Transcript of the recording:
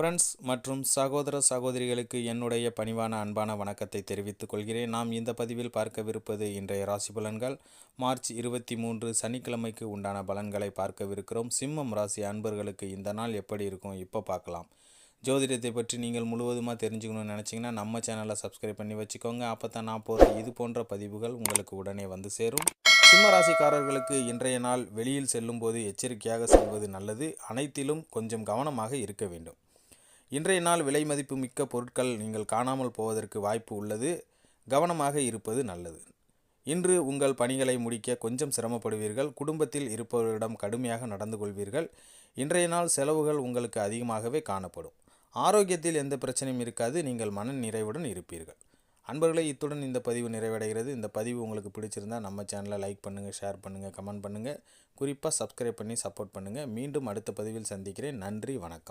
Friends மற்றும் சகோதர சகோதரிகளுக்கு என்னுடைய பணிவான அன்பான வணக்கத்தை தெரிவித்துக் கொள்கிறேன். நாம் இந்த பதிவில் பார்க்கவிருப்பது இன்றைய ராசி பலன்கள். மார்ச் இருபத்தி மூன்று சனிக்கிழமைக்கு உண்டான பலன்களை பார்க்கவிருக்கிறோம். சிம்மம் ராசி அன்பர்களுக்கு இந்த நாள் எப்படி இருக்கும்? இப்போ பார்க்கலாம். ஜோதிடத்தை பற்றி நீங்கள் முழுவதுமாக தெரிஞ்சுக்கணும்னு நினச்சிங்கன்னா நம்ம சேனலை சப்ஸ்கிரைப் பண்ணி வச்சுக்கோங்க. அப்போ தான் நான் போகிற இது போன்ற பதிவுகள் உங்களுக்கு உடனே வந்து சேரும். சிம்ம ராசிக்காரர்களுக்கு இன்றைய நாள் வெளியில் செல்லும்போது எச்சரிக்கையாக செல்வது நல்லது. அனைத்திலும் கொஞ்சம் கவனமாக இருக்க வேண்டும். இன்றைய நாள் விலை மதிப்பு மிக்க பொருட்கள் நீங்கள் காணாமல் போவதற்கு வாய்ப்பு உள்ளது. கவனமாக இருப்பது நல்லது. இன்று உங்கள் பணிகளை முடிக்க கொஞ்சம் சிரமப்படுவீர்கள். குடும்பத்தில் இருப்பவர்களிடம் கடுமையாக நடந்து கொள்வீர்கள். இன்றைய நாள் செலவுகள் உங்களுக்கு அதிகமாகவே காணப்படும். ஆரோக்கியத்தில் எந்த பிரச்சனையும் இருக்காது. நீங்கள் மன நிறைவுடன் இருப்பீர்கள். அன்பர்களே இத்துடன் இந்த பதிவு நிறைவடைகிறது. இந்த பதிவு உங்களுக்கு பிடிச்சிருந்தால் நம்ம சேனலை லைக் பண்ணுங்கள் ஷேர் பண்ணுங்கள் கமெண்ட் பண்ணுங்கள் குறிப்பாக சப்ஸ்கிரைப் பண்ணி சப்போர்ட் பண்ணுங்கள் மீண்டும் அடுத்த பதிவில் சந்திக்கிறேன். நன்றி வணக்கம்.